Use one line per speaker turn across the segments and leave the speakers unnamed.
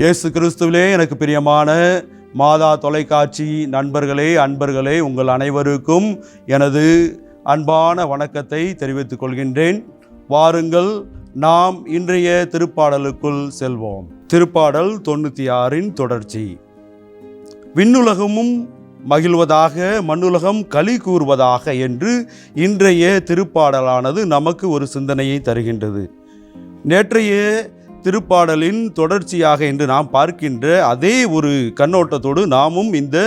இயேசு கிறிஸ்துவிலே எனக்கு பிரியமான மாதா தொலைக்காட்சி நண்பர்களே அன்பர்களே உங்கள் அனைவருக்கும் எனது அன்பான வணக்கத்தை தெரிவித்துக் கொள்கின்றேன். வாருங்கள் நாம் இன்றைய திருப்பாடலுக்குள் செல்வோம். திருப்பாடல் தொண்ணூற்றி ஆறின் தொடர்ச்சி. விண்ணுலகமும் மகிழ்வதாக மண்ணுலகம் களி கூறுவதாக என்று இன்றைய திருப்பாடலானது நமக்கு ஒரு சிந்தனையை தருகின்றது. நேற்றைய திருப்பாடலின் தொடர்ச்சியாக என்று நாம் பார்க்கின்ற அதே ஒரு கண்ணோட்டத்தோடு நாமும் இந்த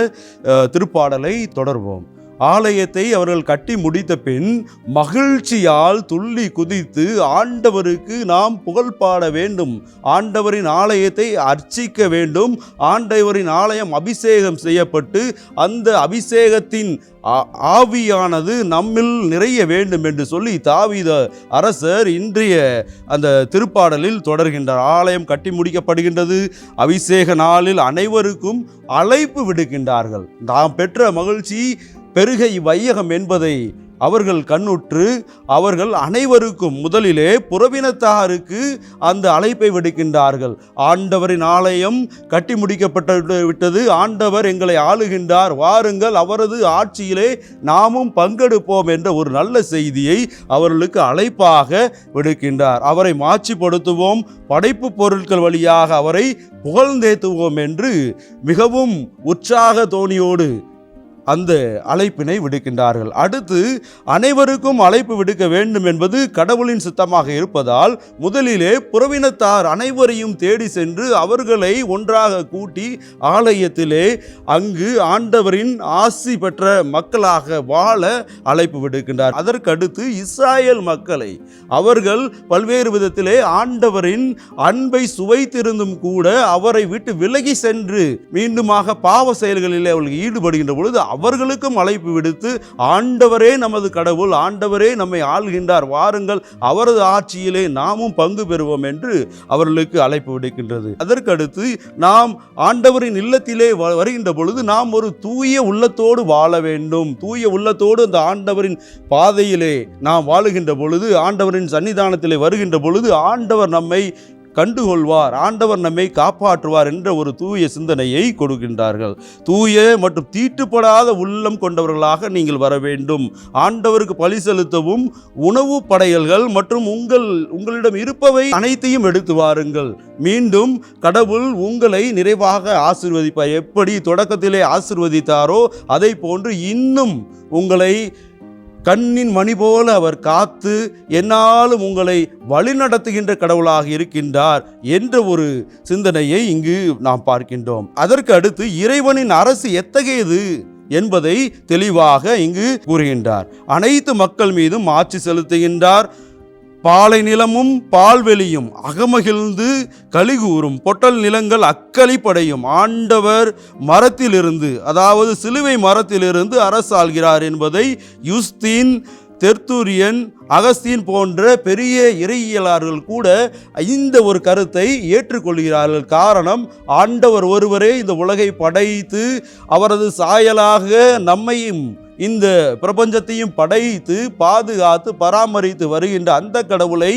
திருப்பாடலை தொடர்வோம். ஆலயத்தை அவர்கள் கட்டி முடித்த பின் மகிழ்ச்சியால் துள்ளி குதித்து ஆண்டவருக்கு நாம் புகழ் பாட வேண்டும். ஆண்டவரின் ஆலயத்தை அர்ச்சிக்க வேண்டும். ஆண்டவரின் ஆலயம் அபிஷேகம் செய்யப்பட்டு அந்த அபிஷேகத்தின் ஆ- ஆவியானது நம்மில் நிறைய வேண்டும் என்று சொல்லி தாவித அரசர் இன்றைய அந்த திருப்பாடலில் தொடர்கின்றார். ஆலயம் கட்டி முடிக்கப்படுகின்றது. அபிஷேக நாளில் அனைவருக்கும் அழைப்பு விடுக்கின்றார்கள். நாம் பெற்ற மகிழ்ச்சி பெருக இவ்வையகம் என்பதை அவர்கள் கண்ணுற்று அவர்கள் அனைவருக்கும் முதலிலே புறவினத்தாருக்கு அந்த அழைப்பை விடுக்கின்றார்கள். ஆண்டவரின் ஆலயம் கட்டி முடிக்கப்பட்டு விட்டது. ஆண்டவர் எங்களை ஆளுகின்றார். வாருங்கள் அவரது ஆட்சியிலே நாமும் பங்கெடுப்போம் என்ற ஒரு நல்ல செய்தியை அவர்களுக்கு அழைப்பாக விடுக்கின்றார். அவரை மாட்சிப்படுத்துவோம். படைப்பு பொருட்கள் வழியாக அவரை புகழ்ந்தேத்துவோம் என்று மிகவும் உற்சாக தோணியோடு அந்த அழைப்பினை விடுக்கின்றார்கள். அடுத்து அனைவருக்கும் அழைப்பு விடுக்க வேண்டும் என்பது கடவுளின் சித்தமாக இருப்பதால் முதலிலே புறவினத்தார் அனைவரையும் தேடி சென்று அவர்களை ஒன்றாக கூட்டி ஆலயத்திலே அங்கு ஆண்டவரின் ஆசி பெற்ற மக்களாக வாழ அழைப்பு விடுக்கின்றார். அதற்கடுத்து இஸ்ராயல் மக்களை அவர்கள் பல்வேறு விதத்திலே ஆண்டவரின் அன்பை சுவைத்திருந்தும் கூட அவரை விட்டு விலகி சென்று மீண்டுமாக பாவ செயல்களிலே அவர்கள் ஈடுபடுகின்ற பொழுது அவர்களுக்கும் அழைப்பு விடுத்து ஆண்டவரே நமது கடவுள் ஆண்டவரே நம்மை ஆள்கின்றார் வாருங்கள் அவரது ஆட்சியிலே நாமும் பங்கு பெறுவோம் என்று அவர்களுக்கு அழைப்பு விடுக்கின்றது. அதற்கடுத்து நாம் ஆண்டவரின் இல்லத்திலே வ- வருகின்ற பொழுது நாம் ஒரு தூய உள்ளத்தோடு வாழ வேண்டும். தூய உள்ளத்தோடு அந்த ஆண்டவரின் பாதையிலே நாம் வாழுகின்ற பொழுது ஆண்டவரின் சன்னிதானத்திலே வருகின்ற பொழுது ஆண்டவர் நம்மை கண்டுகொள்வார். ஆண்டவர் நம்மை காப்பாற்றுவார் என்ற ஒரு தூய சிந்தனையை கொடுக்கின்றார்கள். தூய மற்றும் தீட்டுப்படாத உள்ளம் கொண்டவர்களாக நீங்கள் வர வேண்டும். ஆண்டவருக்கு பலி செலுத்தவும் உணவு படையல்கள் மற்றும் உங்கள் உங்களிடம் இருப்பவை அனைத்தையும் எடுத்து வாருங்கள். மீண்டும் கடவுள் உங்களை நிறைவாக ஆசிர்வதிப்பார். எப்படி தொடக்கத்திலே ஆசிர்வதித்தாரோ அதை போன்று இன்னும் உங்களை கண்ணின் மணி போல அவர் காத்து என்னாலும் உங்களை வழிநடத்துகின்ற கடவுளாக இருக்கின்றார் என்ற ஒரு சிந்தனையை இங்கு நாம் பார்க்கின்றோம். அதற்கு அடுத்து இறைவனின் அரசு எத்தகையது என்பதை தெளிவாக இங்கு கூறுகின்றார். அனைத்து மக்கள் மீதும் ஆட்சி செலுத்துகின்றார். பாலை நிலமும் பால்வெளியும் அகமகிழ்ந்து கலிகூறும். பொட்டல் நிலங்கள் அக்களிப்படையும் ஆண்டவர் மரத்திலிருந்து அதாவது சிலுவை மரத்திலிருந்து அரசாள்கிறார் என்பதை யுஸ்தீன் தெர்த்தூரியன் அகஸ்தீன் போன்ற பெரிய இறையியலாளர்கள் கூட இந்த ஒரு கருத்தை ஏற்றுக்கொள்கிறார்கள். காரணம் ஆண்டவர் ஒருவரே இந்த உலகை படைத்து அவரது சாயலாக நம்மையும் இந்த பிரபஞ்சத்தையும் படைத்து பாதுகாத்து பராமரித்து வருகின்ற அந்த கடவுளை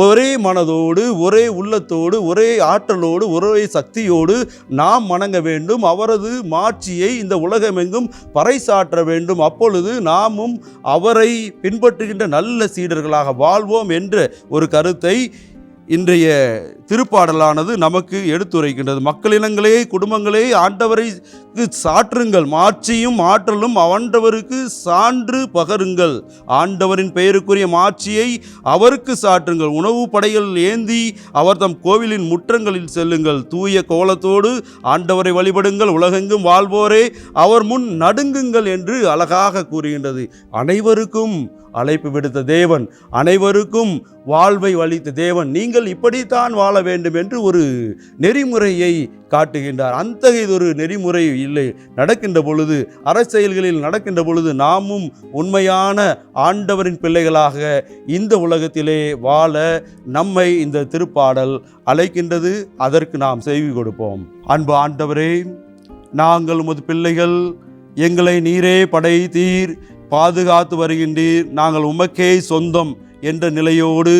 ஒரே மனதோடு ஒரே உள்ளத்தோடு ஒரே ஆற்றலோடு ஒரே சக்தியோடு நாம் வணங்க வேண்டும். அவரது மாட்சியை இந்த உலகமெங்கும் பறைசாற்ற வேண்டும். அப்பொழுது நாமும் அவரை பின்பற்றுகின்ற நல்ல சீடர்களாக வாழ்வோம் என்ற ஒரு கருத்தை இன்றைய திருப்பாடலானது நமக்கு எடுத்துரைக்கின்றது. மக்களினங்களே குடும்பங்களே ஆண்டவரை ஆண்டவரைக்கு சாற்றுங்கள். மாட்சியும் ஆற்றலும் அவன்றவருக்கு சான்று பகருங்கள். ஆண்டவரின் பெயருக்குரிய மாட்சியை அவருக்கு சாற்றுங்கள். உணவு படைகள் ஏந்தி அவர் தம் கோவிலின் முற்றங்களில் செல்லுங்கள். தூய கோலத்தோடு ஆண்டவரை வழிபடுங்கள். உலகெங்கும் வாழ்வோரே அவர் முன் நடுங்குங்கள் என்று அழகாக கூறுகின்றது. அனைவருக்கும் அழைப்பு விடுத்த தேவன் அனைவருக்கும் வாழ்வை அளித்த தேவன் நீங்கள் இப்படித்தான் வாழ வேண்டும் என்று ஒரு நெறிமுறையை காட்டுகின்றார். அத்தகையதொரு நெறிமுறை இல்லை. நடக்கின்ற பொழுது அரசியல்களில் நடக்கின்ற பொழுது நாமும் உண்மையான ஆண்டவரின் பிள்ளைகளாக இந்த உலகத்திலே வாழ நம்மை இந்த திருப்பாடல் அழைக்கின்றது. அதற்கு நாம் செய்வி கொடுப்போம். அன்பு ஆண்டவரே நாங்கள் உமது பிள்ளைகள் எங்களை நீரே படைத்தீர் பாதுகாத்து வருகின்றீர். நாங்கள் உமக்கே சொந்தம் என்ற நிலையோடு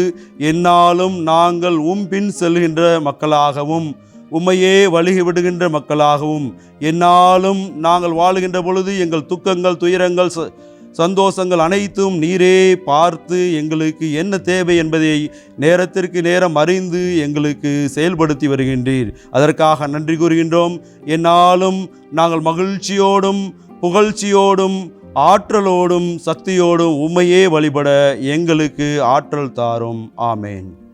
என்னாலும் நாங்கள் உம்பின் செல்கின்ற மக்களாகவும் உம்மையே வழிகி விடுகின்ற மக்களாகவும் என்னாலும் நாங்கள் வாழுகின்ற பொழுது எங்கள் துக்கங்கள் துயரங்கள் ச- சந்தோஷங்கள் அனைத்தும் நீரே பார்த்து எங்களுக்கு என்ன தேவை என்பதை நேரத்திற்கு நேரம் அறிந்து எங்களுக்கு செயல்படுத்தி வருகின்றீர். அதற்காக நன்றி கூறுகின்றோம். என்னாலும் நாங்கள் மகிழ்ச்சியோடும் புகழ்ச்சியோடும் ஆற்றலோடும் சக்தியோடும் உண்மையே வழிபட எங்களுக்கு ஆற்றல் தாரும். ஆமேன்.